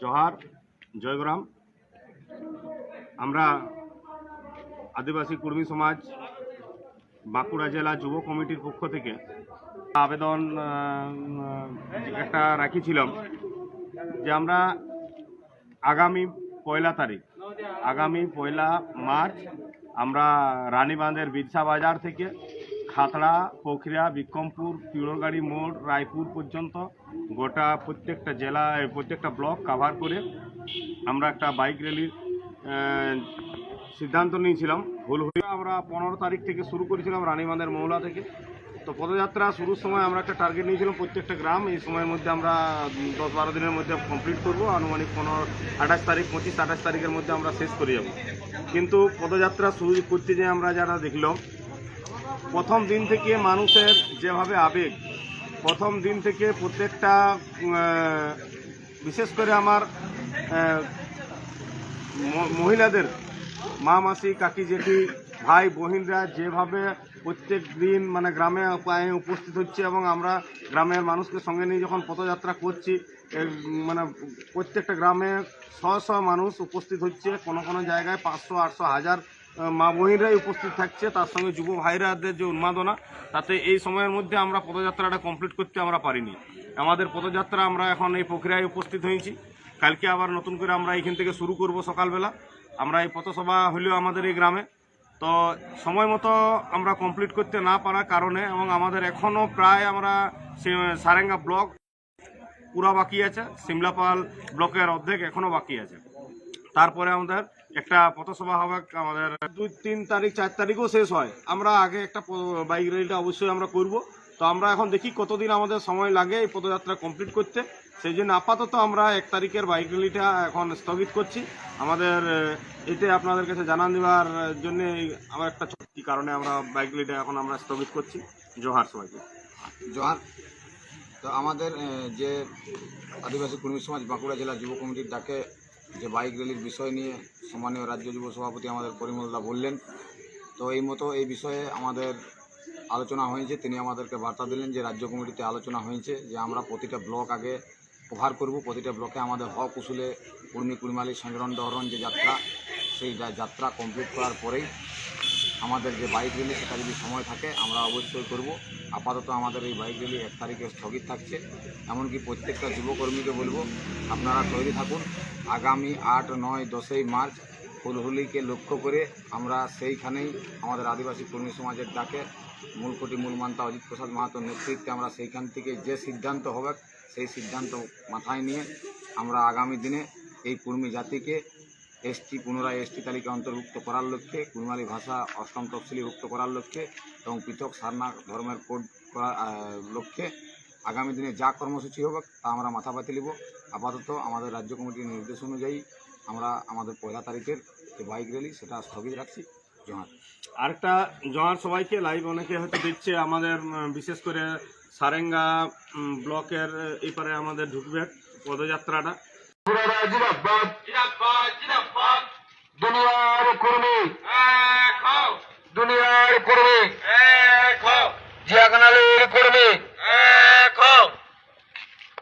জোহার, জয়গ্রাম। আমরা আদিবাসী কর্মী সমাজ, বাঁকুড়া জেলা যুব কমিটির পক্ষ থেকে আবেদন একটা রাখিছিলাম যে আমরা আগামী পয়লা তারিখ, আগামী পয়লা মার্চ আমরা রানীবাঁধের বিরসা বাজার থেকে খাতড়া, পোখরিয়া, বিক্রমপুর পিড়োরগাড়ি মোড়, রায়পুর পর্যন্ত গোটা প্রত্যেকটা জেলা, প্রত্যেকটা ব্লক কাভার করে আমরা একটা বাইক র্যালির সিদ্ধান্ত নিয়েছিলাম। ভুল হয়ে আমরা পনেরো তারিখ থেকে শুরু করেছিলাম রানীবাঁধের মৌলা থেকে। তো পদযাত্রা শুরুর সময় আমরা একটা টার্গেট নিয়েছিলাম প্রত্যেকটা গ্রাম। এই সময়ের মধ্যে আমরা দশ বারো দিনের মধ্যে কমপ্লিট করব। আনুমানিক পনেরো, আঠাশ তারিখ, পঁচিশ, আঠাশ তারিখের মধ্যে আমরা শেষ করে যাব। কিন্তু পদযাত্রা শুরু করতে যে আমরা যারা দেখলাম, প্রথম দিন থেকে মানুষের যেভাবে আবেগ, প্রথম দিন থেকে প্রত্যেকটা বিশেষ করে আমার মহিলাদের মা মাসি কাকি জেঠি ভাই বহিনরা যেভাবে প্রত্যেক দিন মানে গ্রামে পায়ে উপস্থিত হচ্ছে এবং আমরা গ্রামের মানুষকে সঙ্গে নিয়ে যখন পদযাত্রা করছি মানে প্রত্যেকটা গ্রামে শ শ মানুষ উপস্থিত হচ্ছে। কোনো কোনো জায়গায় পাঁচশো, আটশো, হাজার মা বোহিনরাই উপস্থিত থাকছে। তার সঙ্গে যুব ভাইরাদের যে উন্মাদনা, তাতে এই সময়ের মধ্যে আমরা পদযাত্রাটা কমপ্লিট করতে আমরা পারিনি। আমাদের পদযাত্রা আমরা এখন এই প্রক্রিয়ায় উপস্থিত হয়েছি। কালকে আবার নতুন করে আমরা এখান থেকে শুরু করব সকালবেলা। আমরা এই পথসভা হলেও আমাদের এই গ্রামে। তো সময় মতো আমরা কমপ্লিট করতে না পারার কারণে এবং আমাদের এখনও প্রায় আমরা সারেঙ্গা ব্লক পুরা বাকি আছে সিমলাপাল ব্লকের অর্ধেক এখনও বাকি আছে। তারপরে আমাদের একটা পথসভা হবে, আমাদের দুই তিন তারিখ, চার তারিখও শেষ হয়। আমরা আগে একটা বাইক র্যালিটা অবশ্যই আমরা করব। তো আমরা এখন দেখি কতদিন আমাদের সময় লাগে এই পদযাত্রা কমপ্লিট করতে। সেই জন্য আপাতত আমরা এক তারিখের বাইক র্যালিটা এখন স্থগিত করছি। আমাদের এতে আপনাদের কাছে জানান দেওয়ার জন্য আমার একটা কি কারণে আমরা বাইক র্যালিটা এখন আমরা স্থগিত করছি। জোহার সবাইকে। জোহার, তো আমাদের যে আদিবাসী কর্মী সমাজ বাঁকুড়া জেলা যুব কমিটির ডাকে যে বাইক র্যালির বিষয় নিয়ে সম্মানীয় রাজ্য যুব সভাপতি আমাদের পরিমলদা বললেন। তো এই মতো এই বিষয়ে আমাদের আলোচনা হয়েছে, তিনি আমাদেরকে বার্তা দিলেন যে রাজ্য কমিটিতে আলোচনা হয়েছে যে আমরা প্রতিটা ব্লক আগে কভার করব, প্রতিটা ব্লকে আমাদের হক উসুলে কুর্মি কুড়মালি সংগ্রহণ দহরণ যে যাত্রা, সেই যাত্রা কমপ্লিট করার পরেই আমাদের যে বাইক র্যালি সেটা যদি সময় থাকে, আমরা অবশ্যই করব। আপাতত আমাদের এই বাইক র্যালি এক তারিখে স্থগিত থাকছে। এমনকি প্রত্যেকটা যুবকর্মীকে বলব, আপনারা তৈরি থাকুন। আগামী আট, নয়, দশই মার্চ ফুলহুলিকে লক্ষ্য করে আমরা সেইখানেই আমাদের আদিবাসী কর্মী সমাজের ডাকে মূলকটি মূল মান্তা অজিত প্রসাদ মাহাতোর নেতৃত্বে আমরা সেইখান থেকে যে সিদ্ধান্ত হবে সেই সিদ্ধান্ত মাথায় নিয়ে আমরা আগামী দিনে এই কুর্মী জাতিকে এসটি পুনরায় এসটি তালিকা অন্তর্ভুক্ত করার লক্ষ্যে, কুড়মালি ভাষা অষ্টম তফসিলিভুক্ত করার লক্ষ্যে এবং পৃথক সারনা ধর্মের কোড করার লক্ষ্যে আগামী দিনে যা কর্মসূচি হবে তা আমরা মাথা পাতি নিব। আপাতত আমাদের রাজ্য কমিটির নির্দেশ অনুযায়ী আমরা আমাদের পয়লা তারিখের যে বাইক র্যালি সেটা স্থগিত রাখছি। জোহার। আরেকটা জোয়ার সবাইকে লাইভ অনেকে হয়তো দেখছে আমাদের বিশেষ করে সারেঙ্গা ব্লকের এই পারে আমাদের ঢুকবে পদযাত্রাটা। দুনিয়ার কর্মী। দুনিয়ার কর্মী। জিয়াখানালির কর্মী।